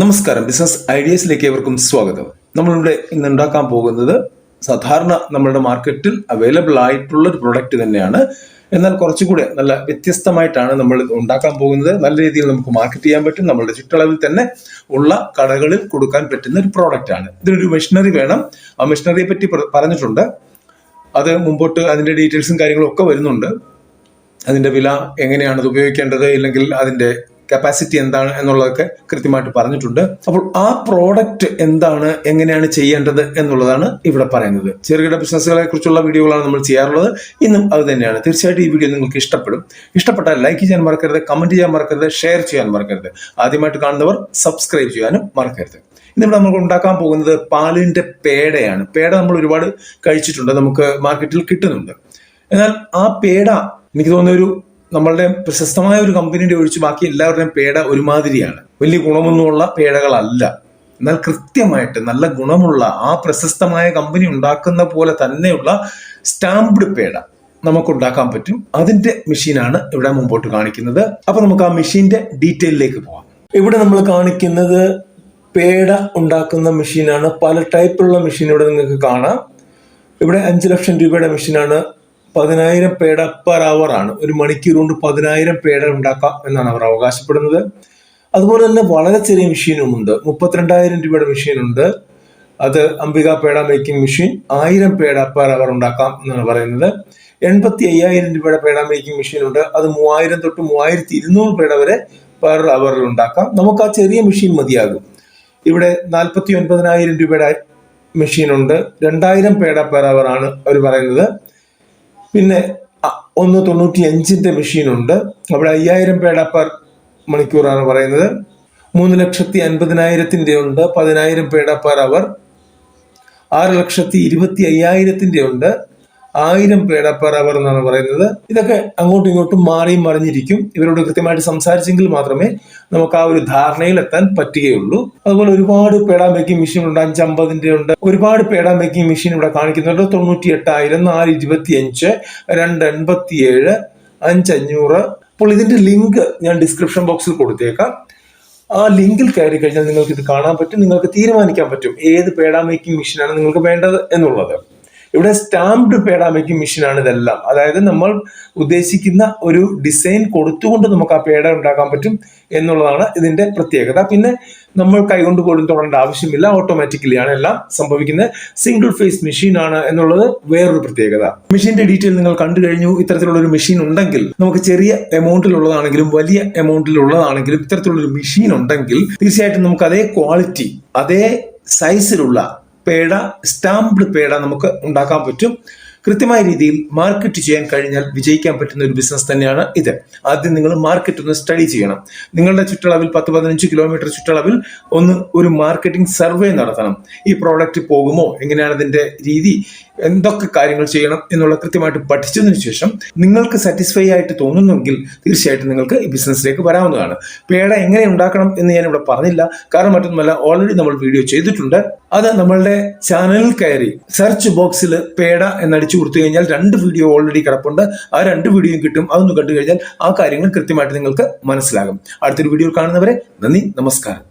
നമസ്കാരം. ബിസിനസ് ഐഡിയസിലേക്ക് ഏവർക്കും സ്വാഗതം. നമ്മളിവിടെ ഇന്ന് ഉണ്ടാക്കാൻ പോകുന്നത് സാധാരണ നമ്മളുടെ മാർക്കറ്റിൽ അവൈലബിൾ ആയിട്ടുള്ള ഒരു പ്രൊഡക്റ്റ് തന്നെയാണ്. എന്നാൽ കുറച്ചുകൂടെ നല്ല വ്യത്യസ്തമായിട്ടാണ് നമ്മൾ ഉണ്ടാക്കാൻ പോകുന്നത്. നല്ല രീതിയിൽ നമുക്ക് മാർക്കറ്റ് ചെയ്യാൻ പറ്റും. നമ്മളുടെ ചുറ്റളവിൽ തന്നെ ഉള്ള കടകളിൽ കൊടുക്കാൻ പറ്റുന്ന ഒരു പ്രോഡക്റ്റ് ആണ്. ഇതിനൊരു മെഷീനറി വേണം. ആ മെഷീനറിയെ പറ്റി പറഞ്ഞിട്ടുണ്ട്. അത് മുമ്പോട്ട് അതിന്റെ ഡീറ്റെയിൽസും കാര്യങ്ങളും ഒക്കെ വരുന്നുണ്ട്. അതിന്റെ വില എങ്ങനെയാണ് അത് ഉപയോഗിക്കേണ്ടത് ഇല്ലെങ്കിൽ അതിന്റെ കപ്പാസിറ്റി എന്താണ് എന്നുള്ളതൊക്കെ കൃത്യമായിട്ട് പറഞ്ഞിട്ടുണ്ട്. അപ്പോൾ ആ പ്രോഡക്റ്റ് എന്താണ് എങ്ങനെയാണ് ചെയ്യേണ്ടത് എന്നുള്ളതാണ് ഇവിടെ പറയുന്നത്. ചെറുകിട ബിസിനസ്സുകളെ കുറിച്ചുള്ള വീഡിയോകളാണ് നമ്മൾ ചെയ്യാറുള്ളത്. ഇന്നും അത് തന്നെയാണ്. തീർച്ചയായിട്ടും ഈ വീഡിയോ നിങ്ങൾക്ക് ഇഷ്ടപ്പെടും. ഇഷ്ടപ്പെട്ടാൽ ലൈക്ക് ചെയ്യാൻ മറക്കരുത് കമന്റ് ചെയ്യാൻ മറക്കരുത് ഷെയർ ചെയ്യാൻ മറക്കരുത്. ആദ്യമായിട്ട് കാണുന്നവർ സബ്സ്ക്രൈബ് ചെയ്യാനും മറക്കരുത്. ഇന്നിവിടെ നമ്മൾ ഉണ്ടാക്കാൻ പോകുന്നത് പാലിന്റെ പേടയാണ്. പേട നമ്മൾ ഒരുപാട് കഴിച്ചിട്ടുണ്ട്. നമുക്ക് മാർക്കറ്റിൽ കിട്ടുന്നുണ്ട്. എന്നാൽ ആ പേട എനിക്ക് തോന്നുന്ന ഒരു നമ്മളുടെ പ്രശസ്തമായ ഒരു കമ്പനിയുടെ ഒഴിച്ച് ബാക്കി എല്ലാവരുടെയും പേട ഒരുമാതിരിയാണ്. വലിയ ഗുണമൊന്നുമുള്ള പേടകളല്ല. എന്നാൽ കൃത്യമായിട്ട് നല്ല ഗുണമുള്ള ആ പ്രശസ്തമായ കമ്പനി ഉണ്ടാക്കുന്ന പോലെ തന്നെയുള്ള സ്റ്റാമ്പ്ഡ് പേട നമുക്ക് ഉണ്ടാക്കാൻ പറ്റും. അതിന്റെ മെഷീനാണ് ഇവിടെ മുമ്പോട്ട് കാണിക്കുന്നത്. അപ്പൊ നമുക്ക് ആ മെഷീന്റെ ഡീറ്റെയിലേക്ക് പോവാം. ഇവിടെ നമ്മൾ കാണിക്കുന്നത് പേട ഉണ്ടാക്കുന്ന മെഷീനാണ് പല ടൈപ്പിലുള്ള മെഷീൻ ഇവിടെ നിങ്ങൾക്ക് കാണാം. ഇവിടെ അഞ്ച് ലക്ഷം രൂപയുടെ മെഷീനാണ് പതിനായിരം പേട പെർ അവർ ആണ്. ഒരു മണിക്കൂർ കൊണ്ട് പതിനായിരം പേട ഉണ്ടാക്കാം എന്നാണ് അവർ അവകാശപ്പെടുന്നത്. അതുപോലെ തന്നെ വളരെ ചെറിയ മെഷീനുമുണ്ട് മുപ്പത്തിരണ്ടായിരം രൂപയുടെ മെഷീനുണ്ട് അത് അംബിക പേട മേക്കിംഗ് മെഷീൻ ആയിരം പേട പെർ അവർ ഉണ്ടാക്കാം എന്നാണ് പറയുന്നത്. എൺപത്തി അയ്യായിരം രൂപയുടെ പേട മേക്കിംഗ് മെഷീൻ ഉണ്ട്. അത് മൂവായിരം തൊട്ട് മൂവായിരത്തി ഇരുന്നൂറ് പേട വരെ പെർ അവറിൽ ഉണ്ടാക്കാം. നമുക്ക് ആ ചെറിയ മെഷീൻ മതിയാകും. ഇവിടെ നാൽപ്പത്തി ഒൻപതിനായിരം രൂപയുടെ മെഷീൻ ഉണ്ട്. രണ്ടായിരം പേട പെർ അവർ ആണ് അവർ പറയുന്നത്. പിന്നെ ഒന്ന് തൊണ്ണൂറ്റി അഞ്ചിന്റെ മെഷീൻ ഉണ്ട് അവിടെ അയ്യായിരം പേട പെർ മണിക്കൂറാണ് പറയുന്നത്. മൂന്ന് ലക്ഷത്തി അൻപതിനായിരത്തിന്റെ ഉണ്ട്. പതിനായിരം പേട പെർ അവർ. ആറ് ലക്ഷത്തി ഇരുപത്തി അയ്യായിരത്തിന്റെ ഉണ്ട്. ആയിരം പേട പെർ അവർ എന്നാണ് പറയുന്നത്. ഇതൊക്കെ അങ്ങോട്ടും ഇങ്ങോട്ടും മാറിയും മറിഞ്ഞിരിക്കും. ഇവരോട് കൃത്യമായിട്ട് സംസാരിച്ചെങ്കിൽ മാത്രമേ നമുക്ക് ആ ഒരു ധാരണയിൽ എത്താൻ പറ്റുകയുള്ളൂ. അതുപോലെ ഒരുപാട് പേട മേക്കിംഗ് മെഷീൻ ഉണ്ട്. അഞ്ചമ്പതിന്റെ ഉണ്ട്. ഒരുപാട് പേട മേക്കിംഗ് മെഷീൻ ഇവിടെ കാണിക്കുന്നുണ്ട്. തൊണ്ണൂറ്റി എട്ടായിരം നാല് ഇരുപത്തി അഞ്ച് രണ്ട് എൺപത്തി ഏഴ് അഞ്ചഞ്ഞൂറ്. അപ്പോൾ ഇതിന്റെ ലിങ്ക് ഞാൻ ഡിസ്ക്രിപ്ഷൻ ബോക്സിൽ കൊടുത്തേക്കാം. ആ ലിങ്കിൽ കയറി കഴിഞ്ഞാൽ നിങ്ങൾക്ക് ഇത് കാണാൻ പറ്റും. നിങ്ങൾക്ക് തീരുമാനിക്കാൻ പറ്റും. ഏത് പേട മേക്കിംഗ് മെഷീനാണ് നിങ്ങൾക്ക് വേണ്ടത് എന്നുള്ളത്. ഇവിടെ സ്റ്റാമ്പ്ഡ് പേടാമയ്ക്ക് മെഷീനാണ് ഇതെല്ലാം. അതായത് നമ്മൾ ഉദ്ദേശിക്കുന്ന ഒരു ഡിസൈൻ കൊടുത്തുകൊണ്ട് നമുക്ക് ആ പേട ഉണ്ടാക്കാൻ പറ്റും എന്നുള്ളതാണ് ഇതിന്റെ പ്രത്യേകത. പിന്നെ നമ്മൾ കൈകൊണ്ട് പോലും തൊടേണ്ട ആവശ്യമില്ല. ഓട്ടോമാറ്റിക്കലി ആണ് എല്ലാം സംഭവിക്കുന്നത്. സിംഗിൾ ഫേസ് മെഷീൻ ആണ് എന്നുള്ളത് വേറൊരു പ്രത്യേകത. മെഷീന്റെ ഡീറ്റെയിൽ നിങ്ങൾ കണ്ടു കഴിഞ്ഞു. ഇത്തരത്തിലുള്ള ഒരു മെഷീൻ ഉണ്ടെങ്കിൽ നമുക്ക് ചെറിയ എമൗണ്ടിലുള്ളതാണെങ്കിലും വലിയ എമൗണ്ടിലുള്ളതാണെങ്കിലും ഇത്തരത്തിലുള്ള ഒരു മെഷീൻ ഉണ്ടെങ്കിൽ തീർച്ചയായിട്ടും നമുക്ക് അതേ ക്വാളിറ്റി അതേ സൈസിലുള്ള പേട സ്റ്റാമ്പ്ഡ് പേട നമുക്ക് ഉണ്ടാക്കാൻ പറ്റും. കൃത്യമായ രീതിയിൽ മാർക്കറ്റ് ചെയ്യാൻ കഴിഞ്ഞാൽ വിജയിക്കാൻ പറ്റുന്ന ഒരു ബിസിനസ് തന്നെയാണ് ഇത്. ആദ്യം നിങ്ങൾ മാർക്കറ്റ് ഒന്ന് സ്റ്റഡി ചെയ്യണം. നിങ്ങളുടെ ചുറ്റളവിൽ പത്ത് പതിനഞ്ച് കിലോമീറ്റർ ചുറ്റളവിൽ ഒന്ന് ഒരു മാർക്കറ്റിംഗ് സർവേ നടത്തണം. ഈ പ്രോഡക്റ്റ് പോകുമോ? എങ്ങനെയാണ് ഇതിന്റെ രീതി? എന്തൊക്കെ കാര്യങ്ങൾ ചെയ്യണം എന്നുള്ള കൃത്യമായിട്ട് പഠിച്ചതിന് ശേഷം നിങ്ങൾക്ക് സാറ്റിസ്ഫൈ ആയിട്ട് തോന്നുന്നെങ്കിൽ തീർച്ചയായിട്ടും നിങ്ങൾക്ക് ഈ ബിസിനസ്സിലേക്ക് വരാവുന്നതാണ്. പേട എങ്ങനെ ഉണ്ടാക്കണം എന്ന് ഞാൻ ഇവിടെ പറഞ്ഞില്ല. കാരണം മറ്റൊന്നുമല്ല ഓൾറെഡി നമ്മൾ വീഡിയോ ചെയ്തിട്ടുണ്ട്. അത് നമ്മളുടെ ചാനലിൽ കയറി. സെർച്ച് ബോക്സിൽ പേട എന്നടിച്ചു കൊടുത്തു കഴിഞ്ഞാൽ രണ്ട് വീഡിയോ ഓൾറെഡി കിടപ്പുണ്ട്. ആ രണ്ട് വീഡിയോയും കിട്ടും. അതൊന്ന് കണ്ടു കഴിഞ്ഞാൽ ആ കാര്യങ്ങൾ കൃത്യമായിട്ട് നിങ്ങൾക്ക് മനസ്സിലാകും. അടുത്തൊരു വീഡിയോ കാണുന്നവരെ നന്ദി നമസ്കാരം.